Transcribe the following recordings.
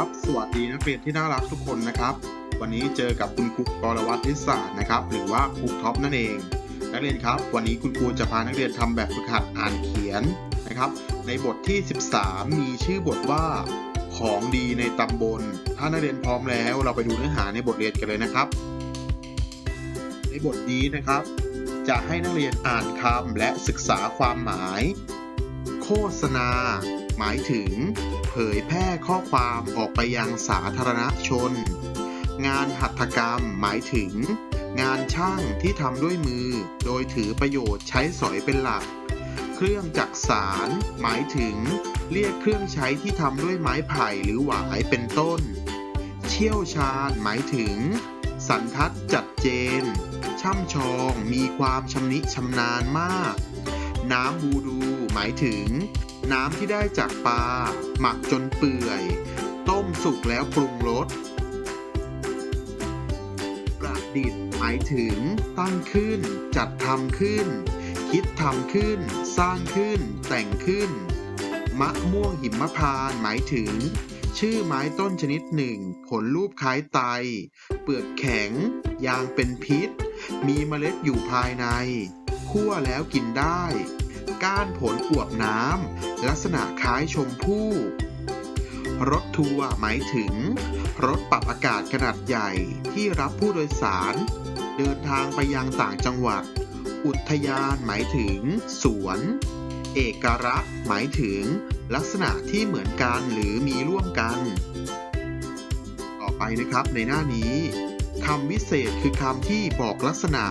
ครับสวัสดีนักเรียนที่น่ารักทุกคนนะครับ วันนี้เจอกับคุณครูกรวัตรนิสานะครับ หรือว่าครูท็อปนั่นเอง นักเรียนครับ วันนี้คุณครูจะพานักเรียนทำแบบฝึกหัดอ่านเขียนนะครับ ในบทที่ 13 มีชื่อบทว่าของดีในตำบล ถ้านักเรียนพร้อมแล้วเราไปดูเนื้อหาในบทเรียนกันเลยนะครับ ในบทนี้นะครับ จะให้นักเรียนอ่านคำและศึกษาความหมาย โฆษณา หมายถึง เผยแพร่ข้อความออกไปยังสาธารณชน งานหัตถกรรมหมายถึง งานช่างที่ทำด้วยมือ โดยถือประโยชน์ใช้สอยเป็นหลัก เครื่องจักสารหมายถึง เรียกเครื่องใช้ที่ทำด้วยไม้ไผ่หรือหวายเป็นต้น เชี่ยวชาญหมายถึง สันทัดจัดเจน ช่ำชองมีความชำนิชำนาญมาก น้ำบูดูหมายถึง น้ำที่ได้จากปลา หมักจนเปื่อย ต้มสุกแล้วปรุงรสประดิษฐ์หมายถึง ตั้งขึ้น จัดทำขึ้น คิดทำขึ้น สร้างขึ้น แต่งขึ้น มะม่วงหิมพานต์หมายถึง ชื่อไม้ต้นชนิดหนึ่ง ผลรูปคล้ายไต เปลือกแข็ง ยางเป็นพิษ มีเมล็ดอยู่ภายใน คั่วแล้วกินได้ ก้านผลอวบน้ำลักษณะคล้ายชมพู่รถทัวร์หมายถึง รถปรับอากาศขนาดใหญ่ที่รับผู้โดยสาร เดินทางไปยังต่างจังหวัด อุทยานหมายถึง สวน เอกรักษณ์หมายถึง ลักษณะที่เหมือนกันหรือมีร่วมกัน ต่อไปนะครับในหน้านี้คำวิเศษคือคำที่บอกลักษณะ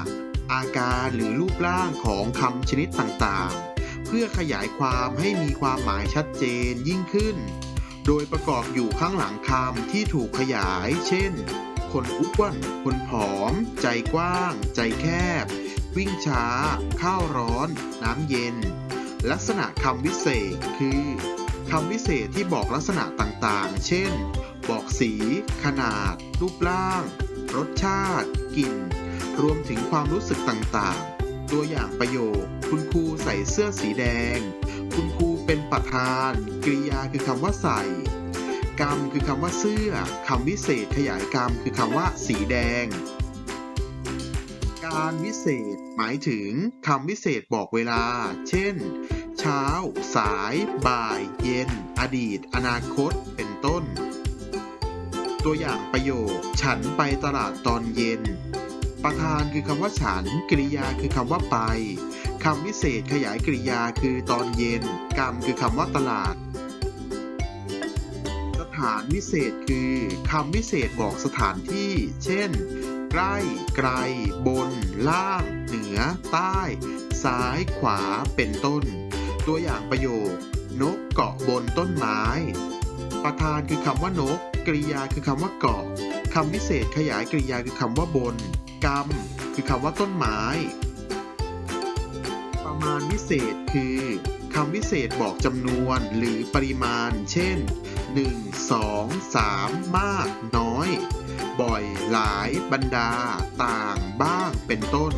อาการหรือรูปร่างของคำชนิดต่างๆ เพื่อขยายความให้มีความหมายชัดเจนยิ่งขึ้น โดยประกอบอยู่ข้างหลังคำที่ถูกขยาย เช่น คนอ้วน คนผอม ใจกว้าง ใจแคบ วิ่งช้า ข้าวร้อน น้ำเย็น ลักษณะคำวิเศษคือคำวิเศษที่บอกลักษณะต่างๆ เช่น บอกสี ขนาด รูปร่าง รสชาติ กลิ่น รวมถึงความรู้สึกต่างๆ ตัวอย่างประโยค คุณครูใส่เสื้อสีแดง คุณครูเป็นประธาน กริยาคือคำว่าใส่ กรรมคือคำว่าเสื้อคำวิเศษขยายกรรมคือคำว่าสีแดง การวิเศษ หมายถึงคำวิเศษบอกเวลา เช่น เช้า สาย บ่าย เย็น อดีต อนาคต เป็นต้น ตัวอย่างประโยค ฉันไปตลาดตอนเย็น ประธานคือคำว่าฉัน กริยาคือคำว่าไปคำวิเศษขยายกริยาคือตอนเย็น กรรมคือคำว่าตลาด สถานวิเศษคือคำวิเศษบอกสถานที่ เช่น ใกล้ ไกล บน ล่าง เหนือ ใต้ ซ้าย ขวา เป็นต้น ตัวอย่างประโยคนกเกาะบนต้นไม้ ประธานคือคำว่านก กริยาคือคำว่าเกาะคำวิเศษขยายกริยาคือคำว่าบน กรรม คือคำว่าต้นไม้ ประมาณวิเศษคือคำวิเศษบอกจำนวนหรือปริมาณ เช่น 1 2 3 มาก น้อย บ่อย หลาย บรรดา ต่าง บ้าง เป็นต้น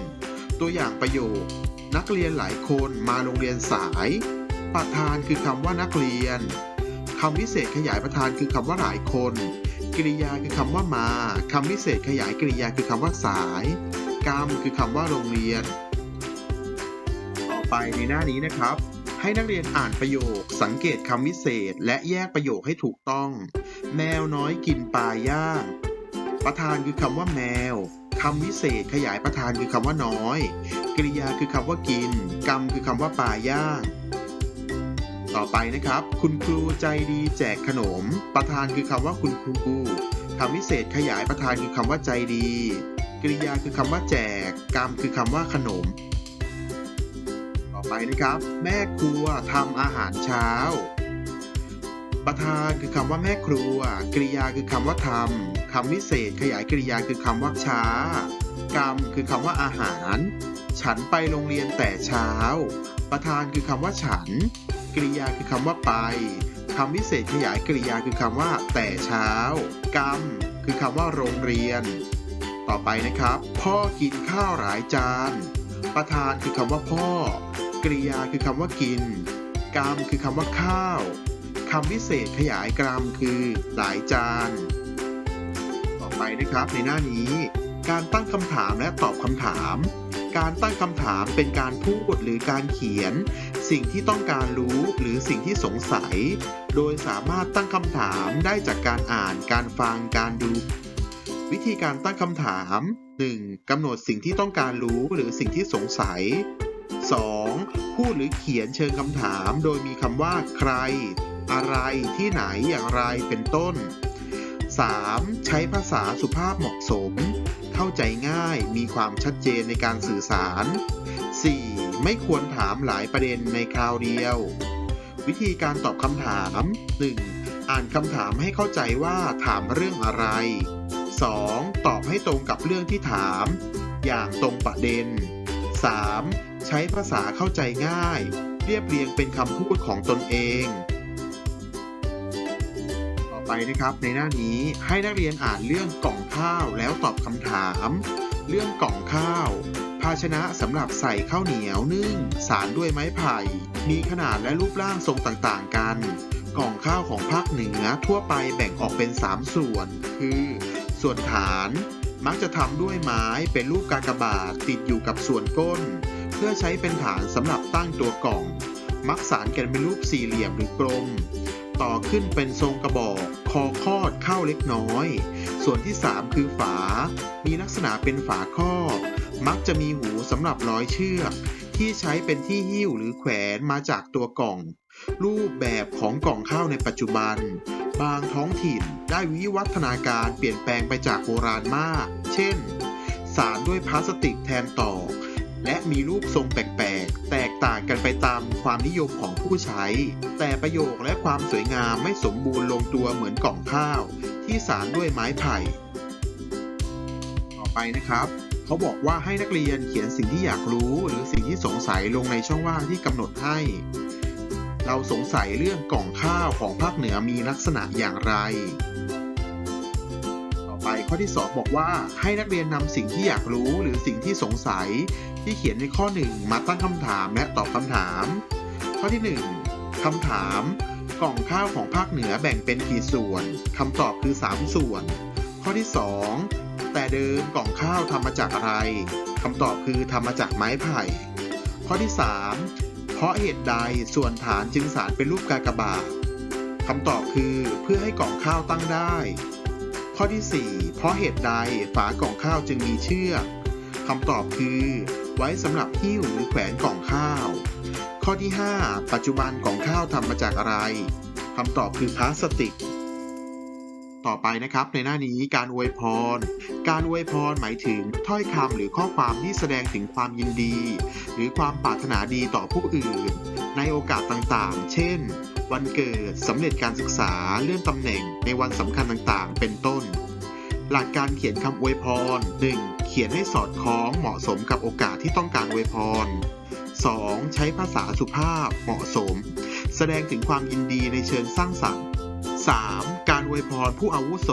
ตัวอย่างประโยค นักเรียนหลายคนมาโรงเรียนสาย ประธานคือคำว่านักเรียน คำวิเศษขยายประธานคือคำว่าหลายคน กริยาคือคำว่ามาคำวิเศษขยายกริยาคือคำว่าสาย กรรมคือคำว่าโรงเรียน ต่อไปในหน้านี้นะครับ ให้นักเรียนอ่านประโยค สังเกตคำวิเศษและแยกประโยคให้ถูกต้อง แมวน้อยกินปลาย่าง ประธานคือคำว่าแมวคำวิเศษขยายประธานคือคำว่าน้อย กริยาคือคำว่ากิน กรรมคือคำว่าปลาย่าง ต่อไปนะครับ คุณครูใจดีแจกขนม ประธานคือคำว่าคุณครูคำวิเศษขยายประธานคือคำว่าใจดี กริยาคือคำว่าแจก กรรมคือคำว่าขนม ต่อไปนะครับ แม่ครัวทำอาหารเช้า ประธานคือคำว่าแม่ครัว กริยาคือคำว่าทำคำวิเศษขยายกริยาคือคำว่าช้า กรรมคือคำว่าอาหาร ฉันไปโรงเรียนแต่เช้า ประธานคือคำว่าฉัน กริยาคือคำว่าไปคำวิเศษขยายกริยาคือคำว่า แต่เช้า กรรม คือคำว่าโรงเรียน ต่อไปนะครับ พ่อกินข้าวหลายจาน ประธานคือคำว่าพ่อ กริยาคือคำว่ากิน กรรมคือคำว่าข้าวคำวิเศษขยายกรัมคือหลายจาน ต่อไปนะครับในหน้านี้ การตั้งคำถามและตอบคำถาม การตั้งคำถามเป็นการพูดหรือการเขียน สิ่งที่ต้องการรู้หรือสิ่งที่สงสัย โดยสามารถตั้งคำถามได้จากการอ่าน การฟัง การดู วิธีการตั้งคำถาม 1. กำหนดสิ่งที่ต้องการรู้หรือสิ่งที่สงสัย 2. พูดหรือเขียนเชิงคำถาม โดยมีคำว่า ใคร อะไรที่ไหนอย่างไรเป็นต้น 3. ใช้ภาษาสุภาพเหมาะสม เข้าใจง่ายมีความชัดเจนในการสื่อสาร 4. ไม่ควรถามหลายประเด็นในคราวเดียว วิธีการตอบคำถาม 1. อ่านคำถามให้เข้าใจว่าถามเรื่องอะไร 2. ตอบให้ตรงกับเรื่องที่ถาม อย่างตรงประเด็น 3. ใช้ภาษาเข้าใจง่าย เรียบเรียงเป็นคำพูดของตนเอง ต่อไปนะครับในหน้านี้ให้นักเรียนอ่านเรื่องกล่องข้าวแล้วตอบคำถาม เรื่องกล่องข้าว ภาชนะสำหรับใส่ข้าวเหนียวนึ่ง สารด้วยไม้ไผ่ มีขนาดและรูปร่างทรงต่างๆกัน กล่องข้าวของภาคเหนือทั่วไปแบ่งออกเป็น 3 ส่วน คือ ส่วนฐาน มักจะทำด้วยไม้เป็นรูปกากบาทติดอยู่กับส่วนก้น เพื่อใช้เป็นฐานสำหรับตั้งตัวกล่อง มักสารกันเป็นรูปสี่เหลี่ยมหรือกลม ต่อขึ้นเป็นทรงกระบอกคอคอดเข้าเล็กน้อย ส่วนที่ 3 คือฝา มีลักษณะเป็นฝาครอบ มักจะมีหูสำหรับร้อยเชือก ที่ใช้เป็นที่หิ้วหรือแขวนมาจากตัวกล่อง รูปแบบของกล่องข้าวในปัจจุบัน บางท้องถิ่นได้วิวัฒนาการเปลี่ยนแปลงไปจากโบราณมาก เช่น สารด้วยพลาสติกแทนตอกและมีรูปทรงแปลก แตกต่างกันไปตามความนิยมของผู้ใช้ แต่ประโยคและความสวยงามไม่สมบูรณ์ลงตัวเหมือนกล่องข้าว ที่สารด้วยไม้ไผ่ ต่อไปนะครับเขาบอกว่าให้นักเรียนเขียนสิ่งที่อยากรู้หรือสิ่งที่สงสัยลงในช่องว่างที่กำหนดให้ เราสงสัยเรื่องกล่องข้าวของภาคเหนือมีลักษณะอย่างไร ต่อไปข้อที่ 2 บอกว่าให้นักเรียนนำสิ่งที่อยากรู้หรือสิ่งที่สงสัย ที่เขียนในข้อ 1 มาตั้งคำถามและตอบคำถาม ข้อที่ 1คำถาม กล่องข้าวของภาคเหนือแบ่งเป็นกี่ส่วนคำตอบคือ 3 ส่วน ข้อที่ 2 แต่เดิมกล่องข้าวทำมาจากอะไรคำตอบคือทำมาจากไม้ไผ่ ข้อที่ 3 เพราะเหตุใดส่วนฐานจึงสารเป็นรูปกากบาทคำตอบคือเพื่อให้กล่องข้าวตั้งได้ ข้อที่ 4 เพราะเหตุใดฝากล่องข้าวจึงมีเชือกคำตอบคือ ไว้สำหรับหิ้วหรือแขวนกล่องข้าว ข้อที่ 5 ปัจจุบันกล่องข้าวทำมาจากอะไรคำตอบคือพลาสติก ต่อไปนะครับในหน้านี้การอวยพร การอวยพรหมายถึงถ้อยคำหรือข้อความที่แสดงถึงความยินดี หรือความปรารถนาดีต่อผู้อื่น ในโอกาสต่างๆ เช่น วันเกิดสำเร็จการศึกษาเลื่อนตำแหน่งในวันสำคัญต่างๆ เป็นต้น หลักการเขียนคำอวยพร 1. เขียนให้สอดคล้องเหมาะสมกับโอกาสที่ต้องการอวยพร 2. ใช้ภาษาสุภาพเหมาะสม แสดงถึงความยินดีในเชิงสร้างสรรค์ 3. การอวยพรผู้อาวุโส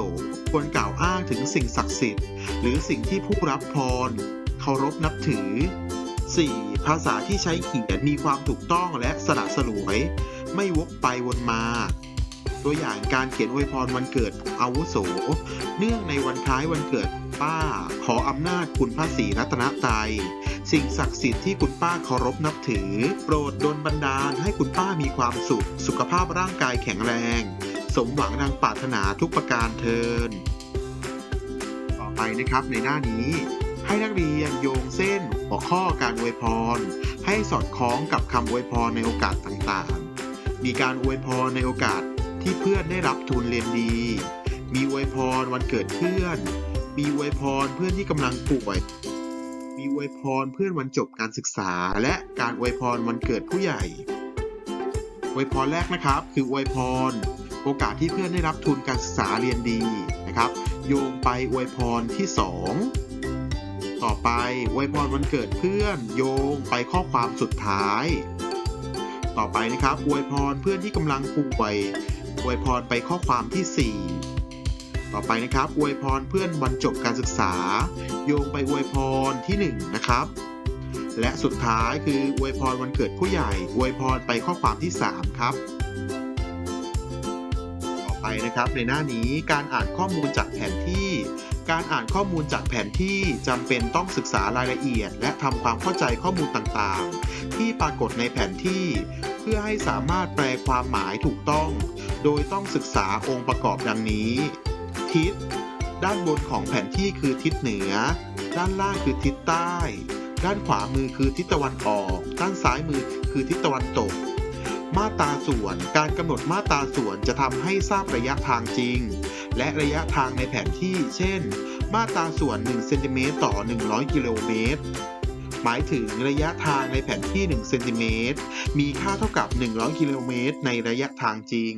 ควรกล่าวอ้างถึงสิ่งศักดิ์สิทธิ์ หรือสิ่งที่ผู้รับพร เคารพนับถือ 4. ภาษาที่ใช้เขียนมีความถูกต้องและสละสลวย ไม่วกไปวนมา ตัวอย่างการเขียนอวยพรวันเกิดอาวุโส เนื่องในวันคล้ายวันเกิด ป้า ขออำนาจคุณพระศรีรัตนตรัยสิ่งศักดิ์สิทธิ์ที่คุณป้าเคารพนับถือ โปรดดลบันดาลให้คุณป้ามีความสุข สุขภาพร่างกายแข็งแรง สมหวังดังปรารถนาทุกประการเทิน ต่อไปนะครับในหน้านี้ ให้นักเรียนโยงเส้นหัวข้อการอวยพร ให้สอดคล้องกับคำอวยพรในโอกาสต่างๆ มีการอวยพรในโอกาสที่เพื่อนได้รับทุนเรียนดี มีอวยพรวันเกิดเพื่อน มีอวยพรเพื่อนที่กำลังป่วย มีอวยพรเพื่อนวันจบการศึกษา และการอวยพรวันเกิดผู้ใหญ่อวยพรแรกนะครับ คืออวยพร โอกาสที่เพื่อนได้รับทุนการศึกษาเรียนดีนะครับ โยงไปอวยพรที่ 2 ต่อไปอวยพรวันเกิดเพื่อน โยงไปข้อความสุดท้าย ต่อไปนะครับอวยพรเพื่อนที่กำลังป่วยอวยพรไปข้อความที่ 4 ต่อไปนะครับ อวยพรเพื่อนวันจบการศึกษา โยงไปอวยพรที่ 1 นะครับ และสุดท้ายคืออวยพรวันเกิดผู้ใหญ่ อวยพรไปข้อความที่ 3 ครับ ต่อไปนะครับในหน้านี้การอ่านข้อมูลจากแผนที่ การอ่านข้อมูลจากแผนที่จำเป็นต้องศึกษารายละเอียด และทำความเข้าใจข้อมูลต่างๆ ที่ปรากฏในแผนที่ เพื่อให้สามารถแปลความหมายถูกต้อง โดยต้องศึกษาองค์ประกอบดังนี้ ทิศ ด้านบนของแผนที่คือทิศเหนือ ด้านล่างคือทิศใต้ ด้านขวามือคือทิศตะวันออก ด้านซ้ายมือคือทิศตะวันตก มาตราส่วน การกำหนดมาตราส่วนจะทำให้ทราบระยะทางจริง และระยะทางในแผนที่ เช่น มาตราส่วน1เซนติเมตรต่อ 100 กิโลเมตรหมายถึงระยะทางในแผนที่1เซนติเมตรมีค่าเท่ากับ 100 กิโลเมตรในระยะทางจริง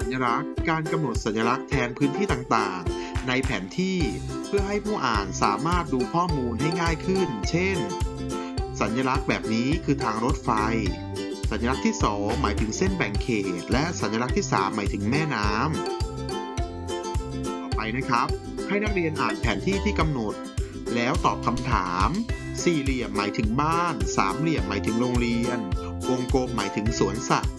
สัญลักษณ์ การกำหนดสัญลักษณ์แทนพื้นที่ต่างๆ ในแผนที่เพื่อให้ผู้อ่านสามารถดูข้อมูลให้ง่ายขึ้น เช่น สัญลักษณ์แบบนี้คือทางรถไฟ สัญลักษณ์ที่ 2 หมายถึงเส้นแบ่งเขต และสัญลักษณ์ที่ 3 หมายถึงแม่น้ำต่อไปนะครับ ให้นักเรียนอ่านแผนที่ที่กำหนด แล้วตอบคำถาม สี่เหลี่ยมหมายถึงบ้าน สามเหลี่ยมหมายถึงโรงเรียน วงกลมหมายถึงสวนสัตว์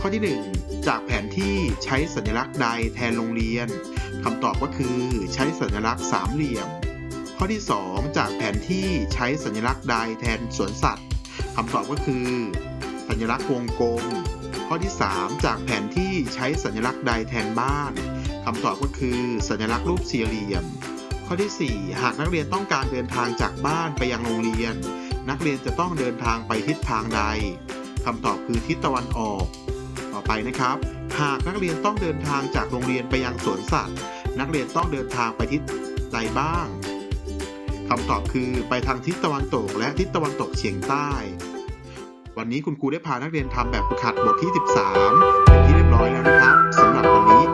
ข้อที่ 1 จากแผนที่ใช้สัญลักษณ์ใดแทนโรงเรียนคำตอบก็คือใช้สัญลักษณ์สามเหลี่ยม ข้อที่ 2 จากแผนที่ใช้สัญลักษณ์ใดแทนสวนสัตว์คำตอบก็คือ สัญลักษณ์วงกลม ข้อที่ 3 จากแผนที่ใช้สัญลักษณ์ใดแทนบ้านคำตอบก็คือสัญลักษณ์รูปสี่เหลี่ยม ข้อที่ 4 หากนักเรียนต้องการเดินทางจากบ้านไปยังโรงเรียน นักเรียนจะต้องเดินทางไปทิศทางใดคำตอบคือทิศตะวันออก ต่อไปนะครับ หากนักเรียนต้องเดินทางจากโรงเรียนไปยังสวนสัตว์ นักเรียนต้องเดินทางไปทิศใดบ้างคำตอบคือไปทางทิศตะวันตกและทิศตะวันตกเฉียงใต้ วันนี้คุณครูได้พานักเรียนทำแบบฝึกหัดบทที่ 13 เป็นที่เรียบร้อยแล้วนะครับสำหรับวันนี้